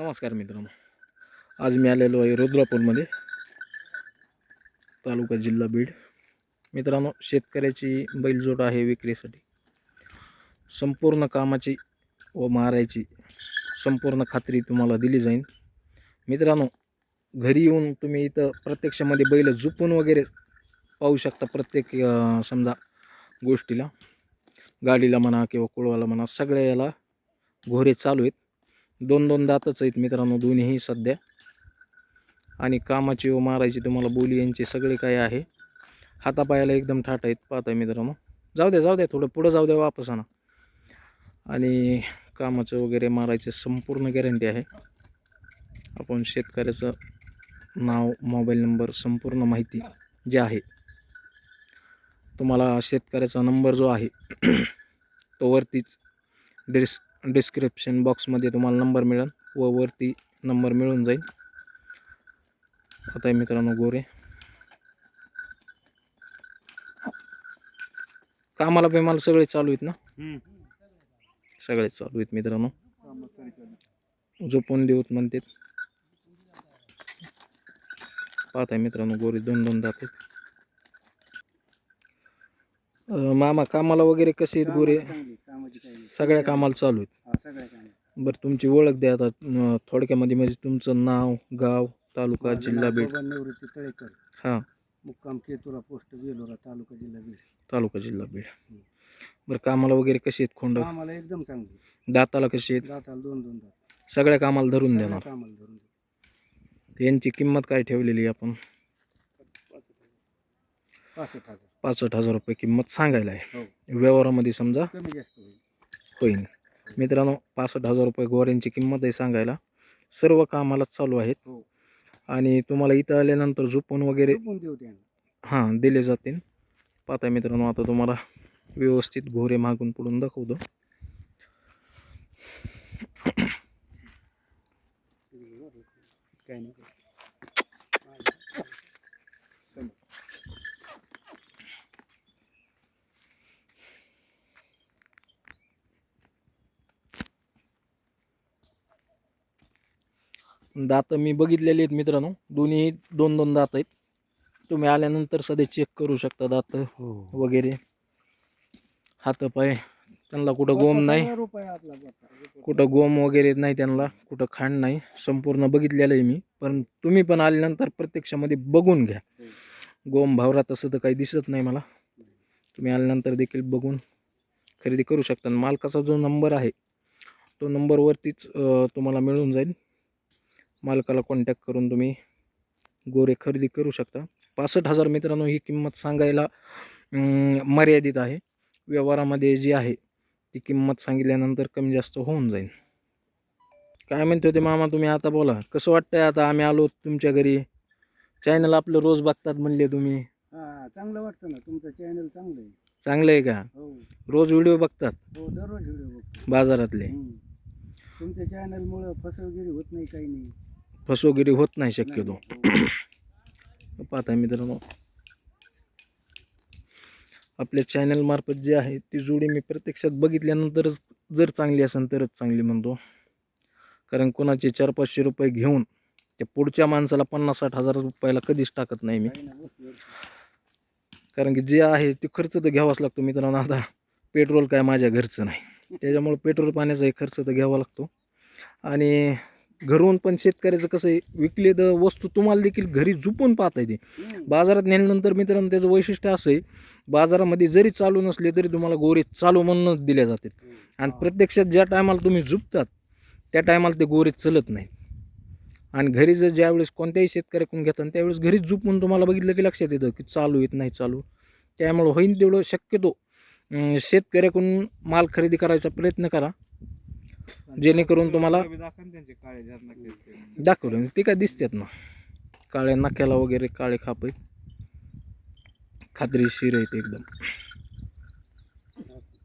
नमस्कार मित्रांनो. आज मी आलेलो आहे रुद्रापूरमध्ये तालुका जिल्हा बीड. मित्रांनो शेतकऱ्याची बैलजोड आहे विक्रीसाठी. संपूर्ण कामाची व मारायची संपूर्ण खात्री तुम्हाला दिली जाईल. मित्रांनो घरी येऊन तुम्ही इथं प्रत्यक्षामध्ये बैल झुपून वगैरे पाहू शकता प्रत्येक समजा गोष्टीला. गाडीला म्हणा किंवा कुळवाला म्हणा सगळ्या याला घोरे चालू आहेत. दोन दोन दातच आहेत मित्रांनो दोन्हीही सध्या. आणि कामाची व मारायची तुम्हाला बोली यांचे सगळे काय आहे हातापायाला एकदम ठाट आहेत. पाहताय मित्रांनो. जाऊ द्या जाऊ द्या थोडं पुढं जाऊ द्या वापस आणा. आणि कामाचं वगैरे मारायचे संपूर्ण गॅरंटी आहे. आपण शेतकऱ्याचं नाव मोबाईल नंबर संपूर्ण माहिती जे आहे तुम्हाला शेतकऱ्याचा नंबर जो आहे तो वरतीच डिस डिस्क्रिप्शन बॉक्समध्ये तुम्हाला नंबर मिळेल व वरती नंबर मिळून जाईल. आता मित्रांनो गोरे. कामाला बिमाला सगळे चालू आहेत ना? सगळे चालू आहेत मित्रांनो. झोपून देऊत म्हणतात. पाहताय मित्रांनो गोरे दोन दोन जातात मामा कामाला वगैरे कसे आहेत गोरे? कामाची काही नाही. सगळ्या कामाला चालू आहेत. हा, सगळ्या कामाची. बरं तुमची ओळख द्या आता अं, थोडक्यामध्ये म्हणजे तुमचं नाव गाव तालुका माझं जिल्हा नाव बीड. निवृत्ती तळेकर. हां. मुक्काम केतुरा पोस्ट बेलोरा तालुका जिल्हा बीड. तालुका जिल्हा बीड. बरं कामाला वगैरे कशी आहेत खोंड? कामाला एकदम चांगली दाताला कशी आहेत? दाताला दोन दोन दात. सगळ्या कामाला धरून सगळ्या देणार. कामाला धरून दे. यांची किंमत काय ठेवलेली आपण? पासष्ट हजार. पासष्ट हजार रुपये किंमत सांगायला आहे. हो. व्यवहारामध्ये समजा होईल. मित्रांनो पासष्ट हजार रुपये गोऱ्यांची किंमत आहे सांगायला. सर्व कामालाच चालू आहेत. हो. आणि तुम्हाला इथं आल्यानंतर झोपून वगैरे हां दिले जातील. पाहता मित्रांनो आता तुम्हाला व्यवस्थित घोरे मागून पुढून दाखवतो. काही नाही दात मी बघितलेले आहेत मित्रांनो. दोन्ही दोन दोन दात आहेत. तुम्ही आल्यानंतर सध्या चेक करू शकता दात हो. वगैरे. हातपाय त्यांना कुठं गोम नाही. रुपये आपला बाप्पा. कुठं गोम वगैरे नाही त्यांना कुठं खांड नाही. संपूर्ण बघितलेलं आहे मी. पण तुम्ही पण आल्यानंतर प्रत्यक्षामध्ये बघून घ्या. गोम भावरा तसं तर काही दिसत नाही मला. तुम्ही आल्यानंतर देखील बघून खरेदी करू शकता. आणि मालकाचा जो नंबर आहे तो नंबरवरतीच तुम्हाला मिळून जाईल. मालकाला कॉन्टॅक्ट करून तुम्ही गोरे खरेदी करू शकता. पासष्ट हजार मित्रांनो ही किंमत सांगायला मर्यादित आहे. व्यवहारामध्ये जी आहे ती किंमत सांगितल्यानंतर कमी जास्त होऊन जाईल. काय म्हणते होते मामा तुम्ही? आता बोला. कसं वाटतंय आता? आम्ही आलो तुमच्या घरी. चॅनल आपलं रोज बघतात म्हणले तुम्ही. हा चांगलं वाटतं ना. तुमचं चॅनल चांगलं आहे चांगलं आहे का? हो. रोज व्हिडिओ बघतात? हो दररोज व्हिडिओ बघतो. बाजारातले. हम्म. तुमच्या चॅनलमुळं फसवगिरी होत नाही काही नाही. फसवगिरी होत नाही शक्यतो. पाहता मित्रांनो. आपल्या चॅनल मार्फत जे आहे ती जोडी मी प्रत्यक्षात बघितल्यानंतरच जर चांगली असेल तरच चांगली म्हणतो. कारण कोणाचे चार पाचशे रुपये घेऊन त्या पुढच्या माणसाला पन्नास साठ हजार रुपयाला कधीच टाकत नाही मी. कारण की जे आहे ते खर्च तर घ्यावाच लागतो मित्रांनो. आता पेट्रोल काय माझ्या घरचं नाही. त्याच्यामुळे पेट्रोल पाण्याचाही खर्च तर घ्यावा लागतो. आणि घरून पण शेतकऱ्याचं कसं आहे विकले तर वस्तू तुम्हाला देखील घरी झुपून पाहता येते. बाजारात नेल्यानंतर मित्रांनो त्याचं वैशिष्ट्य असं आहे बाजारामध्ये जरी चालू नसले तरी तुम्हाला गोरे चालू म्हणूनच दिल्या जातात. आणि प्रत्यक्षात ज्या टायमाला तुम्ही झुपतात त्या टायमाला ते गोरे चलत नाहीत. आणि घरी जर ज्यावेळेस कोणत्याही शेतकऱ्याकडून घेतात त्यावेळेस घरीच झुपून तुम्हाला बघितलं की लक्षात येतं की चालू येत नाही चालू. त्यामुळं होईन तेवढं शक्यतो शेतकऱ्याकडून माल खरेदी करायचा प्रयत्न करा. जेणेकरून तुम्हाला दाखवलं. ते काय दिसतात ना. काळ्या नाक्याला वगैरे काळे खाप. आहेत खात्रीशीर आहेत एकदम.